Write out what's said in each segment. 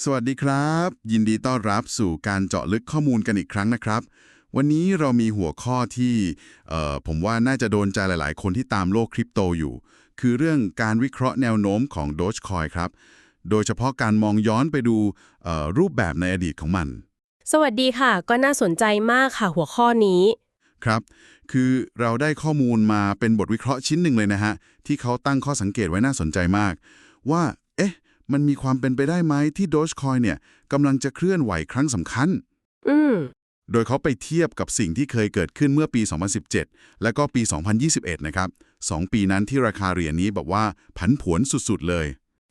สวัสดีครับ ยินดีต้อนรับสู่การเจาะลึกข้อมูลกันอีกครั้งนะครับ วันนี้เรามีหัวข้อที่เอ่อผมว่าน่าจะโดนใจหลาย ๆ คนที่ตามโลกคริปโตอยู่ คือเรื่องการวิเคราะห์แนวโน้มของ Dogecoin ครับ โดยเฉพาะการมองย้อนไปดูเอ่อรูปแบบในอดีตของมัน สวัสดีค่ะ ก็น่าสนใจมากค่ะหัวข้อนี้ครับ คือเราได้ข้อมูลมาเป็นบทวิเคราะห์ชิ้นหนึ่งเลยนะฮะ ที่เขาตั้งข้อสังเกตไว้น่าสนใจมาก ว่าเอ๊ะ มันมีความเป็นไปได้ไหมที่ Dogecoin เนี่ยกำลังจะเคลื่อนไหวครั้งสำคัญ อืมโดยเขาไปเทียบกับสิ่งที่เคยเกิดขึ้นเมื่อปี 2017 และก็ปี 2021 นะครับสองปีนั้นที่ราคาเหรียญนี้แบบว่าผันผวนสุดๆเลย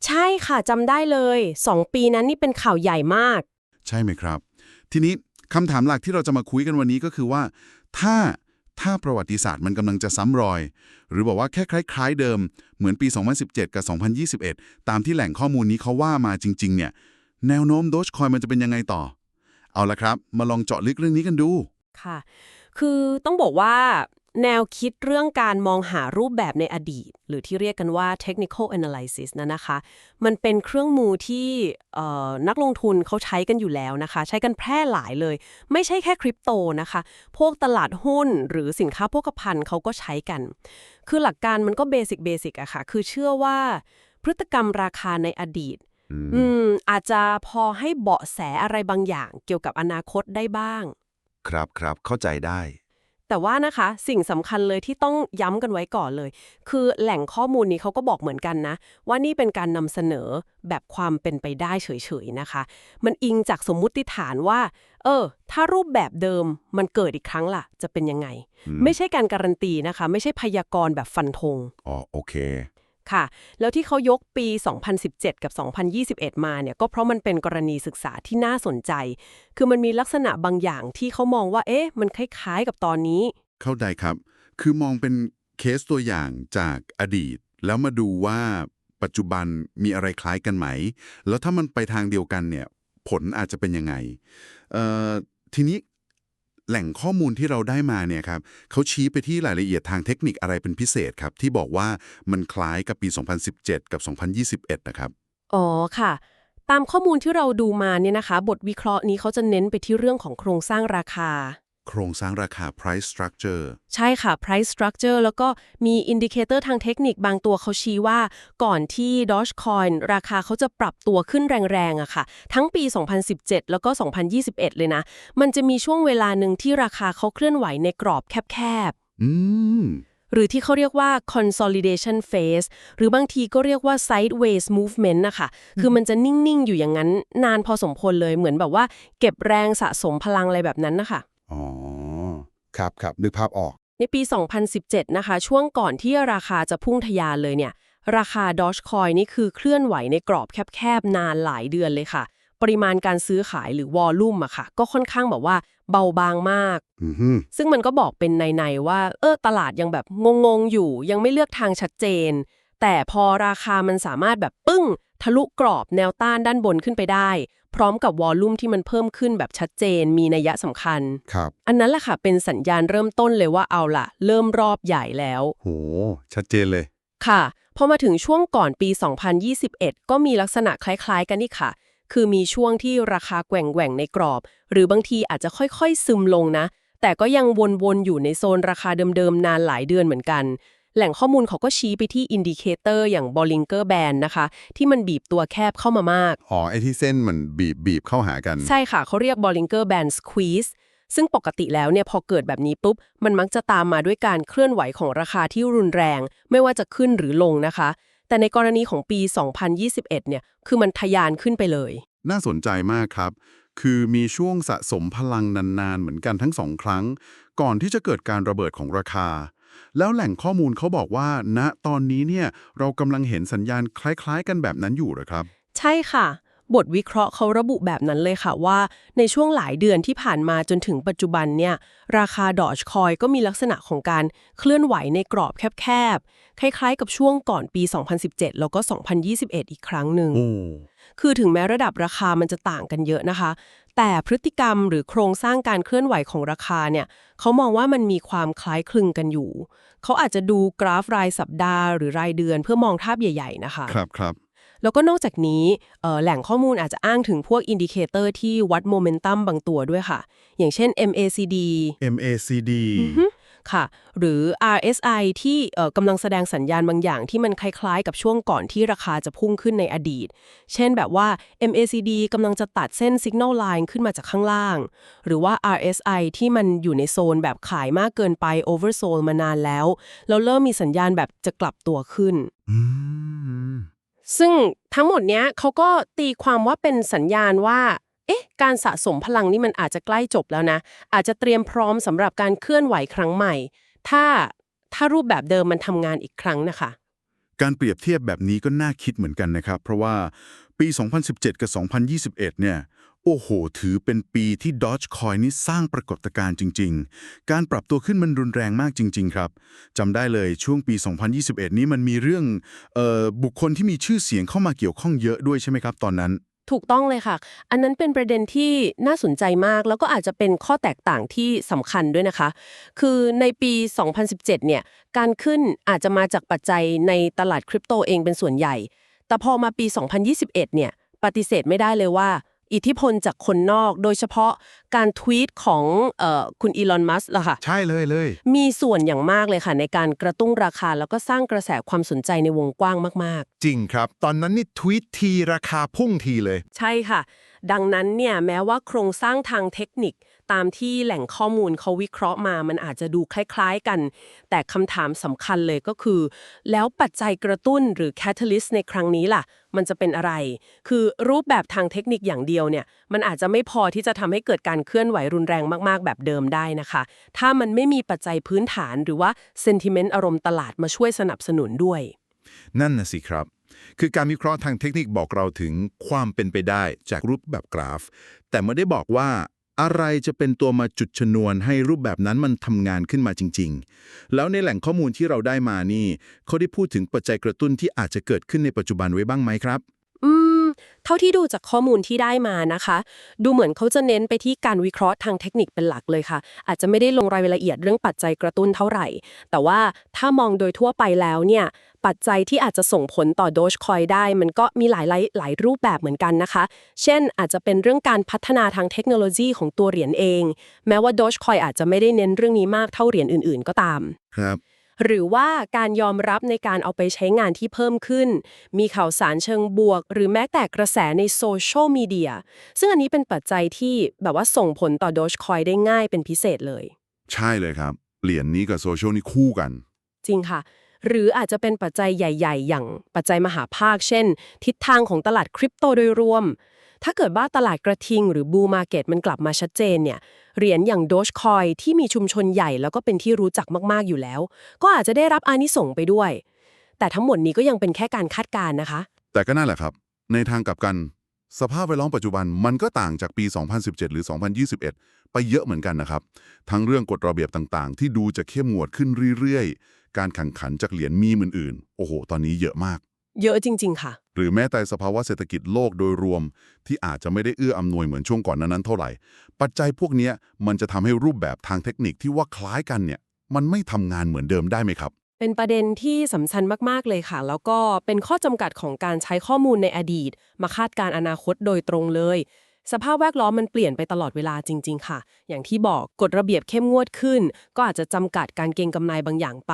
ใช่ค่ะจำได้เลยสองปีนั้นนี่เป็นข่าวใหญ่มาก ใช่ไหมครับ ทีนี้คำถามหลักที่เราจะมาคุยกันวันนี้ก็คือว่า ถ้า ถ้าประวัติศาสตร์มันกำลังจะซ้ำรอย หรือบอกว่าแค่คล้ายๆเดิม เหมือนปี 2017 กับ 2021 ตามที่แหล่งข้อมูลนี้เขาว่ามาจริง ๆ เนี่ย แนวโน้มโดชคอยมันจะเป็นยังไงต่อ เอาละครับ มาลองเจาะลึกเรื่องนี้กันดู ค่ะ คือต้องบอกว่า แนวคิดเรื่องการมองหารูปแบบในอดีต หรือที่เรียกกันว่า technical analysis นะนะคะ มันเป็นเครื่องมือที่เอ่อนักลงทุนเขาใช้กันอยู่แล้วนะคะ ใช้กันแพร่หลายเลย ไม่ใช่แค่คริปโตนะคะ พวกตลาดหุ้นหรือสินค้าโภคภัณฑ์เขาก็ใช้กัน คือหลักการมันก็เบสิกเบสิกอะค่ะ คือเชื่อว่าพฤติกรรมราคาในอดีตอืมอาจจะพอให้เบาะแสอะไรบางอย่างเกี่ยวกับอนาคตได้บ้าง ครับครับเข้าใจได้ แต่ว่านะคะสิ่งสำคัญเลยที่ต้องย้ำกันไว้ก่อนเลย คือแหล่งข้อมูลนี้เขาก็บอกเหมือนกันนะ ว่านี่เป็นการนำเสนอแบบความเป็นไปได้เฉยๆนะคะ มันอิงจากสมมุติฐานว่า เออ ถ้ารูปแบบเดิมมันเกิดอีกครั้งล่ะ จะเป็นยังไงอืมไม่ใช่การการันตีนะคะ ไม่ใช่พยากรณ์แบบฟันธงอ๋อโอเค ค่ะ แล้วที่เขายกปี 2017 กับ 2021 มาเนี่ยก็เพราะมันเป็นกรณีศึกษาที่น่าสนใจ คือมันมีลักษณะบางอย่างที่เขามองว่า เอ๊ะ มันคล้ายๆกับตอนนี้ เข้าใจครับ คือมองเป็นเคสตัวอย่างจากอดีต แล้วมาดูว่าปัจจุบันมีอะไรคล้ายกันไหม แล้วถ้ามันไปทางเดียวกันเนี่ย ผลอาจจะเป็นยังไงทีนี้ แหล่งข้อมูลที่เราได้มาเนี่ยครับเขาชี้ไปที่รายละเอียดทางเทคนิคอะไรเป็นพิเศษครับที่บอกว่ามันคล้ายกับปี 2017 กับ 2021 นะครับ อ๋อค่ะ ตามข้อมูลที่เราดูมาเนี่ยนะคะ บทวิเคราะห์นี้เขาจะเน้นไปที่เรื่องของโครงสร้างราคา โครงสร้างราคา price structure ใช่ค่ะ price structure แล้วก็มีอินดิเคเตอร์ทางเทคนิคบางตัวเขาชี้ว่า ก่อนที่ Dogecoin ราคาเขาจะปรับตัวขึ้นแรงๆอะค่ะ ทั้งปี 2017 แล้วก็ 2021 เลยนะ มันจะมีช่วงเวลาหนึ่งที่ราคาเขาเคลื่อนไหวในกรอบแคบอืมๆหรือที่เขาเรียกว่า consolidation phase หรือบางทีก็เรียกว่า sideways movement นะคะ คือมันจะนิ่ง ๆ อยู่อย่างนั้น นานพอสมควรเลย เหมือนแบบว่า เก็บแรงสะสมพลังอะไรแบบนั้นนะคะ อ๋อ ครับครับนึกภาพออก ในปี 2017 นะคะ ช่วงก่อนที่ราคาจะพุ่งทะยานเลยเนี่ย ราคา Dogecoin นี่คือเคลื่อนไหวในกรอบแคบๆ นานหลายเดือนเลยค่ะ ปริมาณการซื้อขายหรือวอลลุ่มอะค่ะ ก็ค่อนข้างแบบว่าเบาบางมากอือฮึซึ่งมันก็บอกเป็นในๆว่า เออตลาดยังแบบงงๆ อยู่ ยังไม่เลือกทางชัดเจน แต่พอราคามันสามารถแบบปึ้ง ทะลุกรอบแนวต้านด้านบนขึ้นไปได้ พร้อมกับวอลลุ่มที่มันเพิ่มขึ้นแบบชัดเจน มีนัยสำคัญ ครับ อันนั้นแหละค่ะ เป็นสัญญาณเริ่มต้นเลยว่าเอาล่ะเริ่มรอบใหญ่แล้ว โห ชัดเจนเลย ค่ะพอมาถึงช่วงก่อนปี 2021 ก็มีลักษณะคล้ายๆ กันนี่ค่ะ คือมีช่วงที่ราคาแกว่งๆในกรอบ หรือบางทีอาจจะค่อยๆซึมลงนะ แต่ก็ยังวนๆอยู่ในโซนราคาเดิมๆนานหลายเดือนเหมือนกัน แหล่งข้อมูลเขาก็ชี้ไปที่อินดิเคเตอร์อย่าง Bollinger Band นะคะ ที่มันบีบตัวแคบเข้ามามาก อ๋อ ไอ้ที่เส้นมันบีบบีบเข้าหากัน ใช่ค่ะเขาเรียก Bollinger Band Squeeze ซึ่งปกติแล้วเนี่ยพอเกิดแบบนี้ปุ๊บ มันมักจะตามมาด้วยการเคลื่อนไหวของราคาที่รุนแรง ไม่ว่าจะขึ้นหรือลงนะคะ แต่ในกรณีของปี 2021 เนี่ยคือมันทะยานขึ้นไปเลย น่าสนใจมากครับ คือมีช่วงสะสมพลังนานๆ เหมือนกันทั้งสองครั้ง ก่อนที่จะเกิดการระเบิดของราคา แล้วแหล่งข้อมูลเขาบอกว่า ณตอนนี้เนี่ยเรากำลังเห็นสัญญาณคล้าย ๆ กันแบบนั้นอยู่เหรอครับ ใช่ค่ะ บทวิเคราะห์เขาระบุแบบนั้นเลยค่ะว่า ในช่วงหลายเดือนที่ผ่านมาจนถึงปัจจุบันเนี่ยราคาดอจคอยก็มีลักษณะของการเคลื่อนไหวในกรอบแคบๆ คล้ายๆ กับช่วงก่อนปี 2017 แล้วก็ 2021 อีกครั้งหนึ่งโอ้คือถึงแม้ระดับราคามันจะต่างกันเยอะนะคะ แต่พฤติกรรมหรือโครงสร้างการเคลื่อนไหวของราคาเนี่ยเขามองว่ามันมีความคล้ายคลึงกันอยู่ เขาอาจจะดูกราฟรายสัปดาห์หรือรายเดือนเพื่อมองภาพใหญ่ ๆ นะคะ ครับครับ แล้วก็นอกจากนี้เอ่อแหล่งข้อมูลอาจจะอ้างถึงพวกอินดิเคเตอร์ที่วัดโมเมนตัมบางตัวด้วยค่ะ อย่างเช่น MACD MACD ค่ะ หรือ RSI ที่เอ่อกำลังแสดงสัญญาณบางอย่างที่มันคล้ายๆ กับช่วงก่อนที่ราคาจะพุ่งขึ้นในอดีต เช่นแบบว่า MACD กำลังจะตัดเส้น Signal Line ขึ้นมาจากข้างล่าง หรือว่า RSI ที่มันอยู่ในโซนแบบขายมากเกินไป Oversold มานานแล้ว แล้วเริ่มมีสัญญาณแบบจะกลับตัวขึ้นอืม ซึ่งทั้งหมดเนี้ยเขาก็ตีความว่าเป็นสัญญาณว่า เอ๊ะ การสะสมพลังนี่มันอาจจะใกล้จบแล้วนะ อาจจะเตรียมพร้อมสำหรับการเคลื่อนไหวครั้งใหม่ ถ้าถ้ารูปแบบเดิมมันทำงานอีกครั้งนะคะ การเปรียบเทียบแบบนี้ก็น่าคิดเหมือนกันนะครับ เพราะว่าปี 2017 กับ 2021 เนี่ย โอ้โห ถือเป็นปีที่ Dogecoin นี่สร้างปรากฏการณ์จริง ๆ การปรับตัวขึ้นมันรุนแรงมากจริง ๆ ครับจำได้เลยช่วงปี 2021 นี้มันมีเรื่องออบุคคลที่มีชื่อเสียงเข้ามาเกี่ยวข้องเยอะด้วยใช่ไหมครับ ตอนนั้น ถูกต้องเลยค่ะ อันนั้นเป็นประเด็นที่น่าสนใจมาก แล้วก็อาจจะเป็นข้อแตกต่างที่สำคัญด้วยนะคะ คือในปี 2017 เนี่ย การขึ้นอาจจะมาจากปัจจัยในตลาดคริปโตเองเป็นส่วนใหญ่ แต่พอมาปี 2021 เนี่ย ปฏิเสธไม่ได้เลยว่า อิทธิพลจากคนนอก โดยเฉพาะการทวีตของเออคุณอีลอนมัสก์ล่ะค่ะ ใช่เลยเลย มีส่วนอย่างมากเลยค่ะ ในการกระตุ้นราคาแล้วก็สร้างกระแสความสนใจในวงกว้างมาก ๆ จริงครับ ตอนนั้นนี่ทวีตทีราคาพุ่งทีเลย ใช่ค่ะ ดังนั้นเนี่ยแม้ว่าโครงสร้างทางเทคนิค ตามที่แหล่งข้อมูลเขาวิเคราะห์มา มันอาจจะดูคล้ายๆกัน แต่คำถามสำคัญเลยก็คือ แล้วปัจจัยกระตุ้นหรือ catalyst ในครั้งนี้ล่ะ มันจะเป็นอะไร คือรูปแบบทางเทคนิคอย่างเดียวเนี่ย มันอาจจะไม่พอที่จะทำให้เกิดการเคลื่อนไหวรุนแรงมากๆ แบบเดิมได้นะคะ ถ้ามันไม่มีปัจจัยพื้นฐานหรือว่า sentiment อารมณ์ตลาดมาช่วยสนับสนุนด้วย นั่นนะสิครับคือการวิเคราะห์ทางเทคนิคบอกเราถึงความเป็นไปได้จากรูปแบบกราฟ แต่ไม่ได้บอกว่า อะไรจะเป็นตัวมาจุดชนวนให้รูปแบบนั้นมันทำงานขึ้นมาจริง ๆ แล้วในแหล่งข้อมูลที่เราได้มานี่เขาได้พูดถึงปัจจัยกระตุ้นที่อาจจะเกิดขึ้นในปัจจุบันไว้บ้างไหมครับ เท่าที่ดูจากข้อมูลที่ได้มานะคะ ดูเหมือนเขาจะเน้นไปที่การวิเคราะห์ทางเทคนิคเป็นหลักเลยค่ะ อาจจะไม่ได้ลงรายละเอียดเรื่องปัจจัยกระตุ้นเท่าไหร่ แต่ว่าถ้ามองโดยทั่วไปแล้วเนี่ยปัจจัยที่อาจจะส่งผลต่อ Dogecoin ได้ มันก็มีหลายหลายรูปแบบเหมือนกันนะคะ เช่น อาจจะเป็นเรื่องการพัฒนาทางเทคโนโลยีของตัวเหรียญเอง แม้ว่า Dogecoin อาจจะไม่ได้เน้นเรื่องนี้มากเท่าเหรียญอื่น ๆ ก็ตาม ครับ หรือว่าการยอมรับในการเอาไปใช้งานที่เพิ่มขึ้น มีข่าวสารเชิงบวก หรือแม้แต่กระแสในโซเชียลมีเดียซึ่งอันนี้เป็นปัจจัยที่แบบว่าส่งผลต่อ Dogecoin ได้ง่ายเป็นพิเศษเลย ใช่เลยครับ เหรียญนี้กับโซเชียลนี่คู่กัน จริงค่ะ หรืออาจจะเป็นปัจจัยใหญ่ ๆ อย่างปัจจัยมหาภาค เช่น ทิศทางของตลาดคริปโตโดยรวม ถ้าเกิดว่าตลาดกระทิงหรือบูมาเก็ตมันกลับมาชัดเจนเนี่ยเหรียญอย่าง Dogecoin ที่มีชุมชนใหญ่แล้วก็เป็นที่รู้จักมากๆอยู่แล้ว ก็อาจจะได้รับอานิสงส์ไปด้วย แต่ทั้งหมดนี้ก็ยังเป็นแค่การคาดการณ์นะคะ แต่ก็นั่นแหละครับ ในทางกลับกัน สภาพแวดล้อมปัจจุบันมันก็ต่างจากปี 2017 หรือ 2021 ไปเยอะเหมือนกันนะครับ ทั้งเรื่องกฎระเบียบต่างๆ ที่ดูจะเข้มงวดขึ้นเรื่อยๆ การแข่งขันจากเหรียญมีมอื่นๆ โอ้โห ตอนนี้เยอะมาก เยอะจริง ๆ ค่ะ หรือแม้แต่สภาวะเศรษฐกิจโลกโดยรวม ที่อาจจะไม่ได้เอื้ออำนวยเหมือนช่วงก่อนนั้นเท่าไหร่ ปัจจัยพวกนี้มันจะทำให้รูปแบบทางเทคนิคที่ว่าคล้ายกันเนี่ยมันไม่ทำงานเหมือนเดิมได้ไหมครับ เป็นประเด็นที่สำคัญมากๆเลยค่ะ แล้วก็เป็นข้อจำกัดของการใช้ข้อมูลในอดีต มาคาดการณ์อนาคตโดยตรงเลย สภาพแวดล้อมมันเปลี่ยนไปตลอดเวลาจริง ๆ ค่ะ อย่างที่บอกกฎระเบียบเข้มงวดขึ้น ก็อาจจะจำกัดการเก็งกำไรบางอย่างไป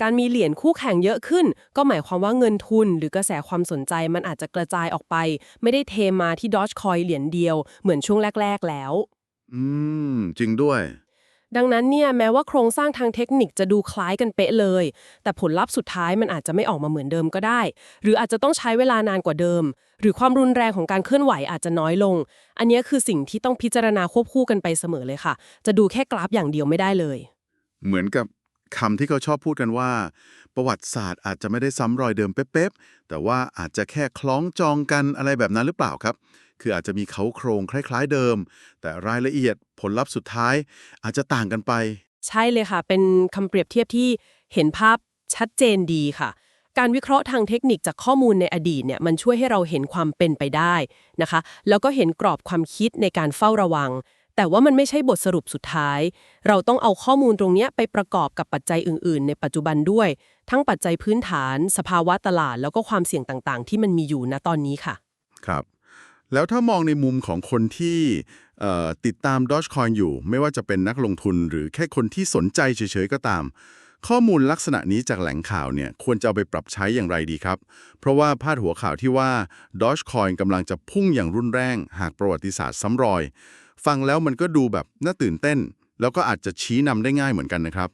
การมีเหรียญคู่แข่งเยอะขึ้น ก็หมายความว่าเงินทุน หรือกระแสความสนใจมันอาจจะกระจายออกไป ไม่ได้เทมาที่ดอจคอยเหรียญเดียว เหมือนช่วงแรก ๆ แล้ว อืม จริงด้วย ดังนั้นเนี่ยแม้ว่าโครงสร้างทางเทคนิคจะดูคล้ายกันเป๊ะเลย แต่ผลลัพธ์สุดท้ายมันอาจจะไม่ออกมาเหมือนเดิมก็ได้ หรืออาจจะต้องใช้เวลานานกว่าเดิม หรือความรุนแรงของการเคลื่อนไหวอาจจะน้อยลง อันนี้คือสิ่งที่ต้องพิจารณาควบคู่กันไปเสมอเลยค่ะ จะดูแค่กราฟอย่างเดียวไม่ได้เลย เหมือนกับคำที่เขาชอบพูดกันว่า ประวัติศาสตร์อาจจะไม่ได้ซ้ำรอยเดิมเป๊ะๆแต่ว่าอาจจะแค่คล้องจองกันอะไรแบบนั้นหรือเปล่าครับ คืออาจจะมีเขาโครงคล้ายๆเดิม แต่รายละเอียดผลลัพธ์สุดท้าย อาจจะต่างกันไป ใช่เลยค่ะ เป็นคำเปรียบเทียบที่เห็นภาพชัดเจนดีค่ะ การวิเคราะห์ทางเทคนิคจากข้อมูลในอดีตเนี่ยมันช่วยให้เราเห็นความเป็นไปได้นะคะ แล้วก็เห็นกรอบความคิดในการเฝ้าระวัง แต่ว่ามันไม่ใช่บทสรุปสุดท้าย เราต้องเอาข้อมูลตรงเนี้ยไปประกอบกับปัจจัยอื่น ๆ ในปัจจุบันด้วย ทั้งปัจจัยพื้นฐาน สภาวะตลาด แล้วก็ความเสี่ยงต่างๆ ที่มันมีอยู่ณตอนนี้ค่ะ ครับ แล้วถ้ามองในมุมของคนที่ติดตาม Dogecoin อยู่ ไม่ว่าจะเป็นนักลงทุนหรือแค่คนที่สนใจเฉยๆก็ตาม ข้อมูลลักษณะนี้จากแหล่งข่าวเนี่ยควรจะเอาไปปรับใช้อย่างไรดีครับ เพราะว่าพาดหัวข่าวที่ว่า Dogecoin กำลังจะพุ่งอย่างรุนแรง หากประวัติศาสตร์ซ้ำรอย ฟังแล้วมันก็ดูแบบน่าตื่นเต้น แล้วก็อาจจะชี้นำได้ง่ายเหมือนกันนะครับ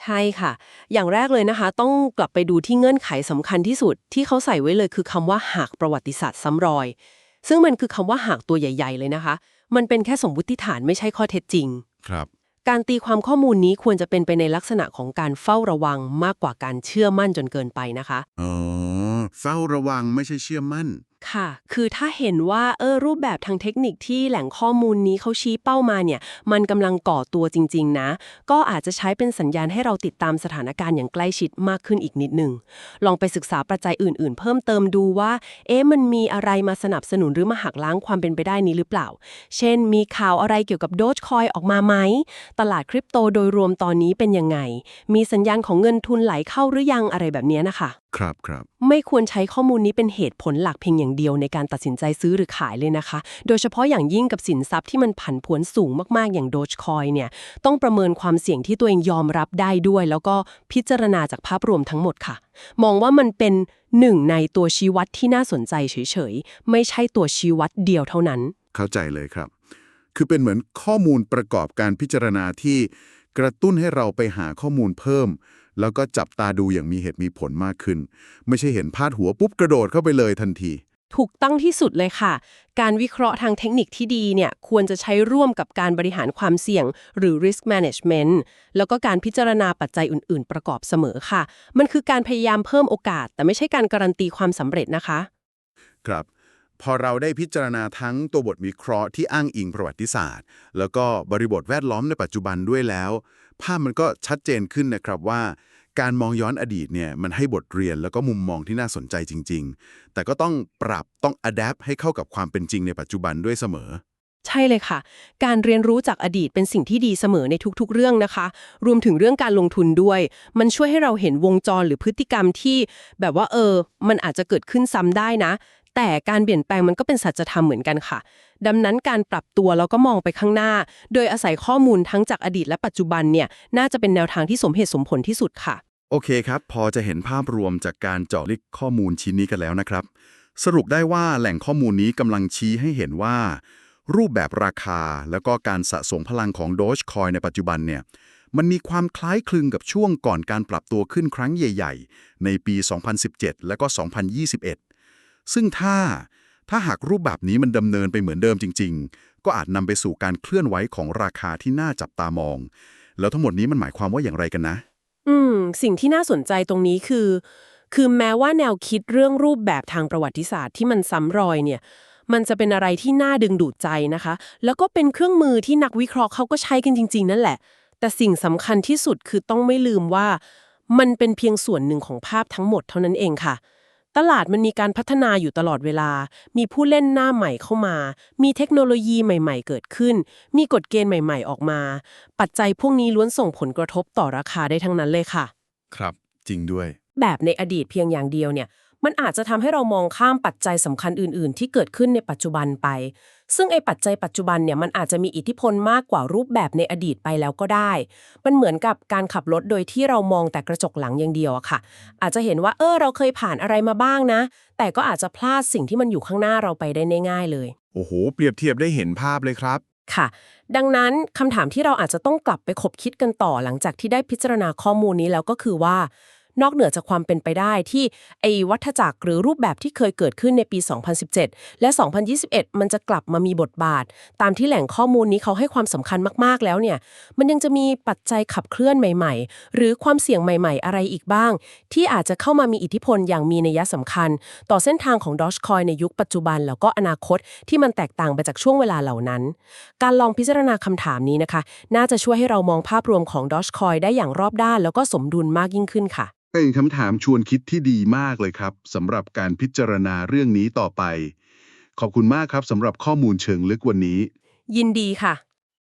ใช่ค่ะ อย่างแรกเลยนะคะ ต้องกลับไปดูที่เงื่อนไขสำคัญที่สุดที่เขาใส่ไว้เลยคือคำว่าหากประวัติศาสตร์ซ้ำรอย ซึ่งมันคือคำว่าหากตัวใหญ่ ๆ เลยนะคะ มันเป็นแค่สมมติฐานไม่ใช่ข้อเท็จจริง ครับ การตีความข้อมูลนี้ควรจะเป็นไปในลักษณะของการเฝ้าระวังมากกว่าการเชื่อมั่นจนเกินไปนะคะ อ๋อ เฝ้าระวังไม่ใช่เชื่อมั่น ค่ะ คือถ้าเห็นว่าเออรูปแบบทางเทคนิคที่แหล่งข้อมูลนี้เขาชี้เป้ามาเนี่ย มันกำลังก่อตัวจริง ๆ นะ ก็อาจจะใช้เป็นสัญญาณให้เราติดตามสถานการณ์อย่างใกล้ชิดมากขึ้นอีกนิดหนึ่งลองไปศึกษาปัจจัยอื่น ๆ เพิ่มเติมดูว่า เอ๊ะมันมีอะไรมาสนับสนุนหรือมาหักล้างความเป็นไปได้นี้หรือเปล่า เช่น มีข่าวอะไรเกี่ยวกับโดจคอยออกมาไหม ตลาดคริปโตโดยรวมตอนนี้เป็นยังไง มีสัญญาณของเงินทุนไหลเข้าหรือยังอะไรแบบเนี้ยนะคะ ครับครับ ไม่ควรใช้ข้อมูลนี้เป็นเหตุผลหลักเพียงอย่างเดียวในการตัดสินใจซื้อหรือขายเลยนะคะ โดยเฉพาะอย่างยิ่งกับสินทรัพย์ที่มันผันผวนสูงมากๆอย่าง Dogecoin เนี่ยต้องประเมินความเสี่ยงที่ตัวเองยอมรับได้ด้วย แล้วก็พิจารณาจากภาพรวมทั้งหมดค่ะ มองว่ามันเป็นหนึ่งในตัวชี้วัดที่น่าสนใจเฉยๆไม่ใช่ตัวชี้วัดเดียวเท่านั้น เข้าใจเลยครับ คือเป็นเหมือนข้อมูลประกอบการพิจารณาที่กระตุ้นให้เราไปหาข้อมูลเพิ่ม แล้วก็จับตาดูอย่างมีเหตุมีผลมากขึ้น ไม่ใช่เห็นพาดหัวปุ๊บกระโดดเข้าไปเลยทันที ถูกต้องที่สุดเลยค่ะ การวิเคราะห์ทางเทคนิคที่ดีเนี่ยควรจะใช้ร่วมกับการบริหารความเสี่ยง หรือ risk management แล้วก็การพิจารณาปัจจัยอื่น ๆ ประกอบเสมอค่ะ มันคือการพยายามเพิ่มโอกาส แต่ไม่ใช่การการันตีความสำเร็จนะคะ ครับ พอเราได้พิจารณาทั้งตัวบทวิเคราะห์ที่อ้างอิงประวัติศาสตร์ แล้วก็บริบทแวดล้อมในปัจจุบันด้วยแล้ว ภาพมันก็ชัดเจนขึ้นนะครับว่า การมองย้อนอดีตเนี่ยมันให้บทเรียนแล้วก็มุมมองที่น่าสนใจจริง ๆ แต่ก็ต้องปรับต้อง adapt ให้เข้ากับความเป็นจริงในปัจจุบันด้วยเสมอ ใช่เลยค่ะ การเรียนรู้จากอดีตเป็นสิ่งที่ดีเสมอในทุกๆ เรื่องนะคะ รวมถึงเรื่องการลงทุนด้วย มันช่วยให้เราเห็นวงจรหรือพฤติกรรมที่แบบว่าเออ มันอาจจะเกิดขึ้นซ้ำได้นะ แต่การเปลี่ยนแปลงมันก็เป็นสัจธรรมเหมือนกันค่ะ ดังนั้นการปรับตัวแล้วก็มองไปข้างหน้า โดยอาศัยข้อมูลทั้งจากอดีตและปัจจุบันเนี่ยน่าจะเป็นแนวทางที่สมเหตุสมผลที่สุดค่ะ โอเคครับ พอจะเห็นภาพรวมจากการเจาะลึกข้อมูลชิ้นนี้กันแล้วนะครับ สรุปได้ว่าแหล่งข้อมูลนี้กำลังชี้ให้เห็นว่า รูปแบบราคาแล้วก็การสะสมพลังของ Dogecoin ในปัจจุบันเนี่ยมันมีความคล้ายคลึงกับช่วงก่อนการปรับตัวขึ้นครั้งใหญ่ ๆ ในปี 2017 และก็ 2021 ซึ่งถ้าถ้าหากรูปแบบนี้มันดำเนินไปเหมือนเดิมจริง ๆ ก็อาจนำไปสู่การเคลื่อนไหวของราคาที่น่าจับตามอง แล้วทั้งหมดนี้มันหมายความว่าอย่างไรกันนะ อืม สิ่งที่น่าสนใจตรงนี้คือ คือแม้ว่าแนวคิดเรื่องรูปแบบทางประวัติศาสตร์ที่มันซ้ำรอยเนี่ย มันจะเป็นอะไรที่น่าดึงดูดใจนะคะ แล้วก็เป็นเครื่องมือที่นักวิเคราะห์เขาก็ใช้กันจริง ๆ นั่นแหละ แต่สิ่งสำคัญที่สุดคือต้องไม่ลืมว่า มันเป็นเพียงส่วนหนึ่งของภาพทั้งหมดเท่านั้นเองค่ะ ตลาดมันมีการพัฒนาอยู่ตลอดเวลา มีผู้เล่นหน้าใหม่เข้ามา มีเทคโนโลยีใหม่ ๆ เกิดขึ้น มีกฎเกณฑ์ใหม่ ๆ ออกมา ปัจจัยพวกนี้ล้วนส่งผลกระทบต่อราคาได้ทั้งนั้นเลยค่ะ ครับ จริงด้วย แบบในอดีตเพียงอย่างเดียวเนี่ย มันอาจจะทำให้เรามองข้ามปัจจัยสำคัญอื่น ๆ ที่เกิดขึ้นในปัจจุบันไป ซึ่งไอ้ปัจจัยปัจจุบันเนี่ยมันอาจจะมีอิทธิพลมากกว่ารูปแบบในอดีตไปแล้วก็ได้ มันเหมือนกับการขับรถโดยที่เรามองแต่กระจกหลังอย่างเดียวอะค่ะ อาจจะเห็นว่าเออเราเคยผ่านอะไรมาบ้างนะ แต่ก็อาจจะพลาดสิ่งที่มันอยู่ข้างหน้าเราไปได้ง่ายๆเลย โอ้โห เปรียบเทียบได้เห็นภาพเลยครับค่ะ ดังนั้นคำถามที่เราอาจจะต้องกลับไปคบคิดกันต่อหลังจากที่ได้พิจารณาข้อมูลนี้แล้วก็คือว่า นอกเหนือจากความเป็นไปได้ที่ไอ้วัฏจักรหรือรูปแบบที่เคยเกิดขึ้นในปี 2017 และ 2021 มันจะกลับมามีบทบาท ตามที่แหล่งข้อมูลนี้เขาให้ความสำคัญมากๆแล้วเนี่ย มันยังจะมีปัจจัยขับเคลื่อนใหม่ ๆ หรือความเสี่ยงใหม่ ๆ อะไรอีกบ้าง ที่อาจจะเข้ามามีอิทธิพลอย่างมีนัยสำคัญ ต่อเส้นทางของ Dogecoin ในยุคปัจจุบันแล้วก็อนาคตที่มันแตกต่างไปจากช่วงเวลาเหล่านั้น การลองพิจารณาคำถามนี้นะคะ น่าจะช่วยให้เรามองภาพรวมของ Dogecoin ได้อย่างรอบด้าน แล้วก็สมดุลมากยิ่งขึ้นค่ะ เป็นคำถามชวนคิดที่ดีมากเลยครับสำหรับการพิจารณาเรื่องนี้ต่อไป ขอบคุณมากครับสำหรับข้อมูลเชิงลึกวันนี้ ยินดีค่ะ